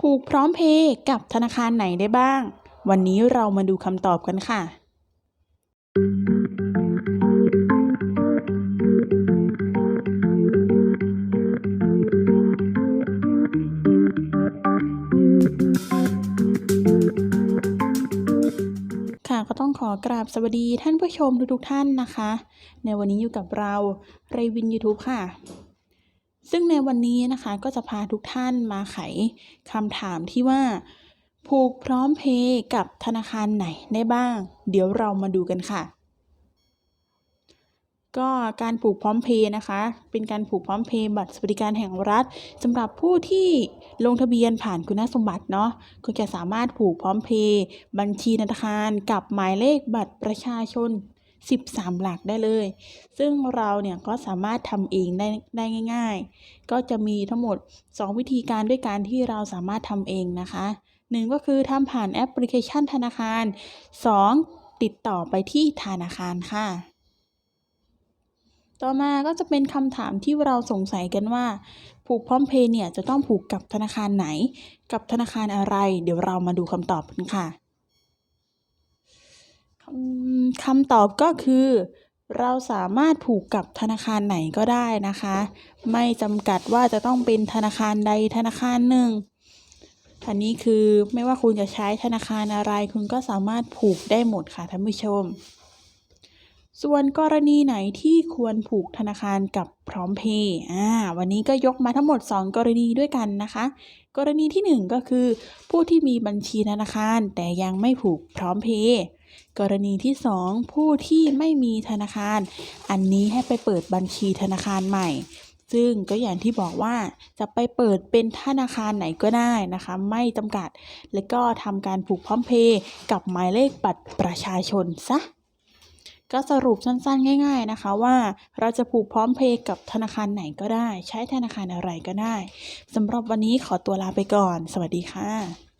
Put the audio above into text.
ผูกพร้อมเพย์กับธนาคารไหนได้บ้าง วันนี้เรามาดูคำตอบกันค่ะ ค่ะก็ต้องขอกราบสวัสดีท่านผู้ชมทุกๆท่านนะคะ ในวันนี้อยู่กับเราเรวิน YouTube ค่ะ ซึ่งในวันนี้นะคะก็จะพาทุกท่านมาไขคำถามที่ว่า ผูกพร้อมเพย์กับธนาคารไหนได้บ้าง เดี๋ยวเรามาดูกันค่ะ ก็การผูกพร้อมเพย์นะคะ เป็นการผูกพร้อมเพย์บัตรสวัสดิการแห่งรัฐสำหรับผู้ที่ลงทะเบียนผ่านคุณสมบัติเนาะก็จะสามารถผูกพร้อมเพย์บัญชีธนาคารกับหมายเลขบัตรประชาชน 13 หลักได้เลย ซึ่งเราเนี่ยก็สามารถทำเองได้ได้ง่าย ๆ ก็จะมีทั้งหมด 2 วิธีการด้วยการที่เราสามารถทำเองนะคะหนึ่งก็คือทำผ่านแอปพลิเคชันธนาคาร 2. ติดต่อไปที่ธนาคารค่ะ ต่อมาก็จะเป็นคำถามที่เราสงสัยกันว่า ผูกพร้อมเพย์เนี่ยจะต้องผูกกับธนาคารไหน กับธนาคารอะไร เดี๋ยวเรามาดูคำตอบกันค่ะ คำตอบก็คือ เราสามารถผูกกับธนาคารไหนก็ได้นะคะ ไม่จำกัดว่าจะต้องเป็นธนาคารใดธนาคารหนึ่งอันนี้คือไม่ว่าคุณจะใช้ธนาคารอะไร คุณก็สามารถผูกได้หมดค่ะท่านผู้ชม ส่วนกรณีไหนที่ควรผูกธนาคารกับพร้อมเพย์อ่าวันนี้ก็ยกมาทั้งหมด 2 กรณีด้วยกันนะคะ กรณีที่ 1 ก็คือ ผู้ที่มีบัญชีธนาคารแต่ยังไม่ผูกพร้อมเพย์กรณีที่ 2 ผู้ที่ไม่มีธนาคาร อันนี้ให้ไปเปิดบัญชีธนาคารใหม่ ซึ่งก็อย่างที่บอกว่าจะไปเปิดเป็นธนาคารไหนก็ได้นะคะ ไม่จำกัด แล้วก็ทำการผูกพร้อมเพย์กับหมายเลขบัตรประชาชนซะ ก็สรุปสั้นๆ ง่าย ๆนะคะว่าเราจะผูกพร้อมเพย์กับธนาคารไหนก็ได้ ใช้ธนาคารอะไรก็ได้สำหรับวันนี้ขอตัวลาไปก่อน สวัสดีค่ะ